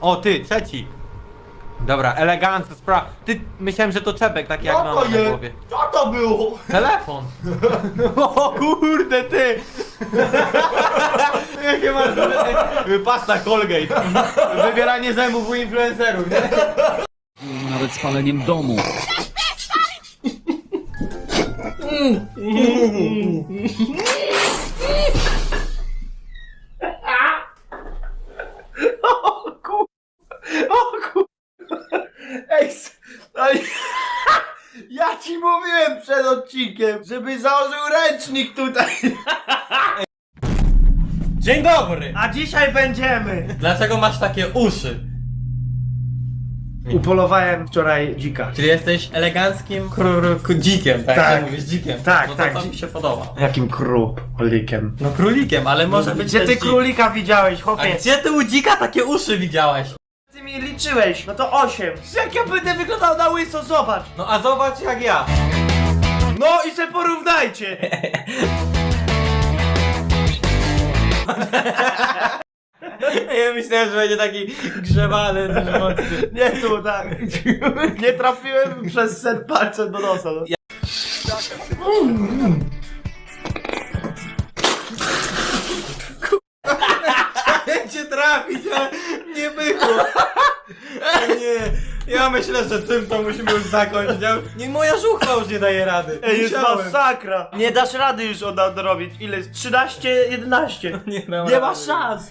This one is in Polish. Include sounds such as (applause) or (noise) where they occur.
O, ty, trzeci. Dobra, elegancko sprawa. Ty, myślałem, że to czepek, taki jak Co mam to na jest? głowie. Co to było? Telefon. (laughs) O kurde, ty. Jakie masz pasta Colgate. Wybieranie zębów u influencerów, nie? Nawet z paleniem domu. (laughs) Ej, ale... (laughs) Ja ci mówiłem przed odcinkiem, żeby założył ręcznik tutaj. (laughs) Dzień dobry. A dzisiaj będziemy. Dlaczego masz takie uszy? Upolowałem wczoraj dzika. Czyli jesteś eleganckim królku dzikiem, tak? Tak. Jak mówisz dzikiem. Tak, no to tak, To dzi- mi się podoba. Jakim królikiem? No królikiem, ale może być Gdzie też ty dzik. królika widziałeś, A chłopie? gdzie ty u dzika takie uszy widziałeś? Ty mi liczyłeś, no to osiem. Jak ja będę wyglądał na łyso, zobacz. No a zobacz jak ja. No i se porównajcie. Ja myślałem, że będzie taki mocny. Nie tu, tak. Nie trafiłem przez set palcem do nosa. No. Będzie (laughs) trafić, ale nie było. Ja myślę, że tym to musimy już zakończyć. Ja... Nie, moja żuchwa już nie daje rady. Ej, jest Musiałem. masakra. Nie dasz rady już od nadrobić. Ile jest? 13, 11. (laughs) Nie, dam Nie ma rady. szans.